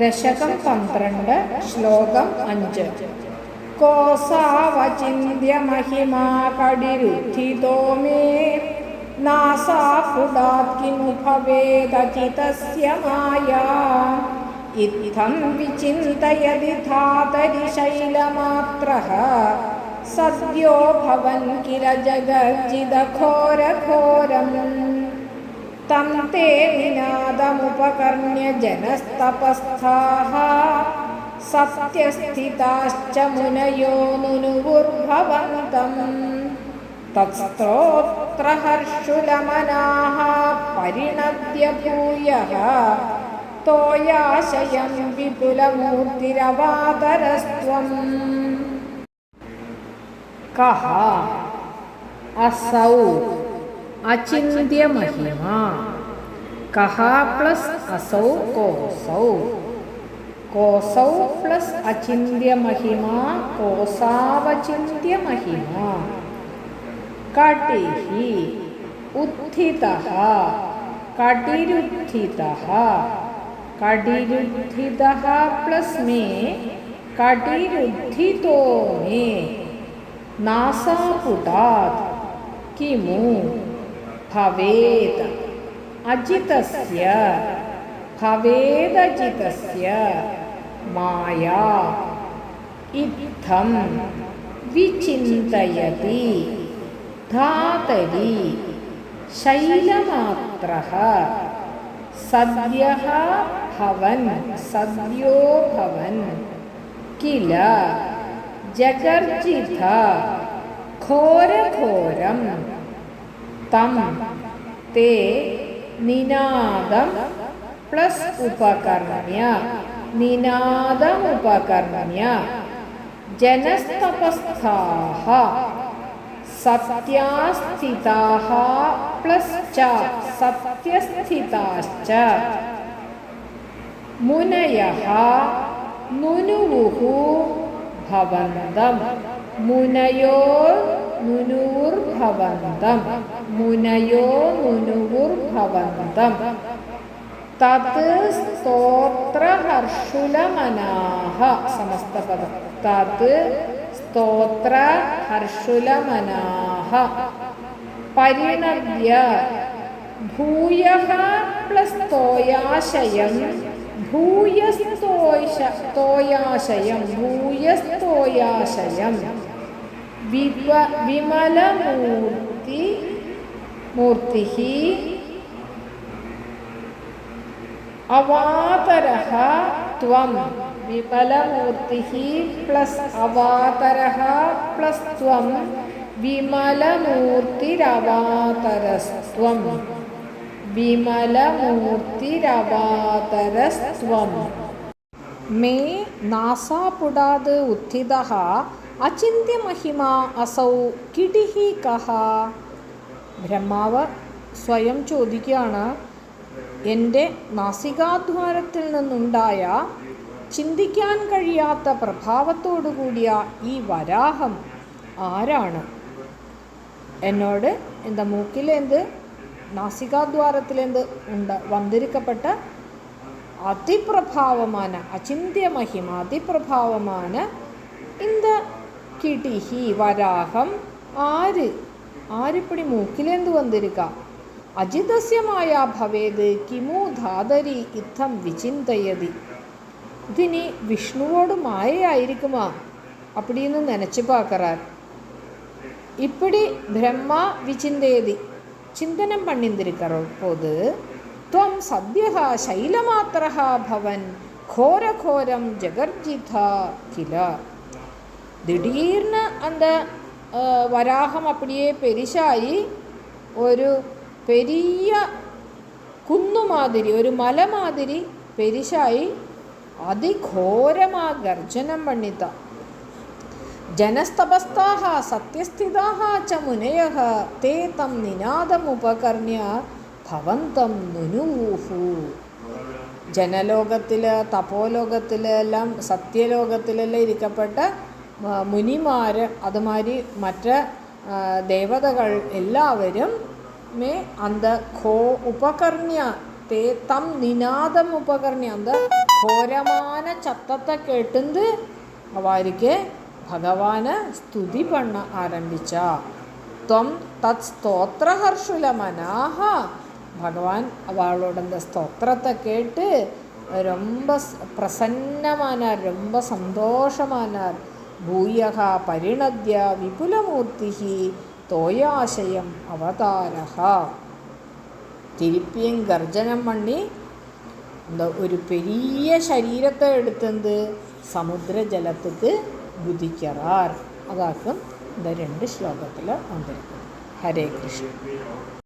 ദശകം പന്ത്രണ്ട് ശ്ലോകം അഞ്ച്. കോസാവചിന്യ മഹിമാ കടിരുദ്ധിതോ മേ നാസാഫുടാത്കിമു ഭവേദചിതസ്യ മായാ ഇത്തം വിചിന്തയതി ധാതരി ശൈലമാത്രഃ സദ്യോ ഭവൻ കില ജഗർജിതഘോരഘോരം तं ते निनादमुपकर्ण्य जनस्तपस्थाः सत्यस्थिताश्च मुनयो नुनुवुर्भवन्तम् तत्स्तोत्रहर्षुलमनाः परिणद्य भूयः तोयाशयं विपुलमूर्तिरवातरस्त्वम् कः असौ अचिन्त्यमहिमा। कः प्लस् असौ कोसौ। कोसौ प्लस् अचिन्त्यमहिमा, कोसावचिन्त्यमहिमा। कटिः उत्थितः, कटिरुत्थितः। कटिरुत्थितः प्लस् मे, कटिरुत्थितो मे। नासापुटात्, किमु? ഭവേത് അജിതസ്യ ഭവേദജിതസ്യ മായാ ഇത്തം വിചിന്തയതി ധാതരി ശൈലമാത്ര സദ്യ ഭവൻ സദ്യോ ഭവൻ കില ജഗർജിത ഘോരഘോരം घोरघोरं तं ते निनादं प्लस् उपकर्ण्य निनादमुपकर्ण्य जनस्तपस्थाः सत्यास्थिताः प्लस् च सत्यस्थिताश्च मुनयः नुनुवुः भवन्तं मुनयो മുനൂർ ഭവന്തം. മുനയോ മുനുവുർഭവന്തം തത് സ്തോത്രഹർഷുലമനാഹ സമസ്തപദം തത് സ്തോത്രഹർഷുലമനാഹ പരിണദ്യ ഭൂയ തോയാശയം. ഭൂയസ് തോയാശയം. വിപ വിമലമൂർത്തി മൂർത്തി അവാതര ത്വം. വിമലമൂർത്തി പ്ലസ് അവാതര പ്ലസ് ത്വം. വിമലമൂർത്തിരവാതരസ്ത്വം. വിമലമൂർത്തിരവാതരസ്ത്വം. മേ നാസാപുടാത് ഉത്ഥിത അചിന്യമഹിമ അസൗ കിടിഹി കഹ ബ്രഹ്മാവ് സ്വയം ചോദിക്കുകയാണ് എൻ്റെ നാസികാദ്വാരത്തിൽ നിന്നുണ്ടായ ചിന്തിക്കാൻ കഴിയാത്ത പ്രഭാവത്തോടു കൂടിയ ഈ വരാഹം ആരാണ് എന്നോട് എന്താ മൂക്കിലെന്ത് നാസികാദ്വാരത്തിലെന്ത് ഉണ്ട് വന്നിരിക്കപ്പെട്ട അതിപ്രഭാവമാണ് അചിന്യമഹിമ അതിപ്രഭാവമാണ് இந்த കിടിഹി വരാഹം ആര്? ആരിപ്പടി മൂക്കിലെന്ത് വന്നിരിക്ക അജിതസ്യമായ ഭവേത് കിമു ധാതരി ഇത്തം വിചിന്തയതി. ഇതിനി വിഷ്ണുവോട് മായയായിരിക്കുമാ? അപ്പടിയെന്ന് നനച്ചു പാക്കറാർ. ഇപ്പടി ബ്രഹ്മ വിചിന്തയതി. ചിന്തനം பண்ணிந்திருக்கிற ത്വം துவம் சத்யா ഭവൻ பவன் கோர ജഗർജിത കില. திடீர்னு அந்த வராகம் அப்படியே பெரிசாயி ஒரு பெரிய குன்னு மாதிரி ஒரு மலை மாதிரி பெரிசாயி அதிகோரமாக கர்ஜனம் பண்ணித்தான் ജനസ്തപസ്താഹ സത്യസ്ഥിതാഹ ച മുനയ തേ തം നിനാദമുപകർണ്യ ഭവന്തം നുനുവൂഹു. ജനലോകത്തിൽ തപോലോകത്തിലെല്ലാം സത്യലോകത്തിലെല്ലാം ഇരിക്കപ്പെട്ട മുനിമാർ അതുമാതിരി മറ്റ് ദേവതകൾ എല്ലാവരും മേ അന്ത ഖോ ഉപകർണ്യ തേ തം നിനാദം ഉപകർണ്യ അന്ത ഘോരമാന ചത്തത്തെ കേട്ടെന്ന് അവർക്ക് ഭഗവാന് സ്തുതി പണ ആരംഭിച്ച. ത്വം തത് സ്തോത്രഹർഷുല മനാഹ ഭഗവാൻ അവളോട് എന്താ സ്തോത്രത്തെ കേട്ട് ரொம்ப പ്രസന്നമാനാർ ரொம்ப സന്തോഷമാനാർ பூயக பரிணத்ய விபுலமூர்த்தி தோயாசயம் அவதாரஹா திருப்பியும் கர்ஜனம் பண்ணி இந்த ஒரு பெரிய சரீரத்தை எடுத்துந்து சமுத்திர ஜலத்துக்கு குதிக்கிறார் அதாக்கும் இந்த ரெண்டு ஸ்லோகத்தில் வந்திருக்கு ஹரே கிருஷ்ணன்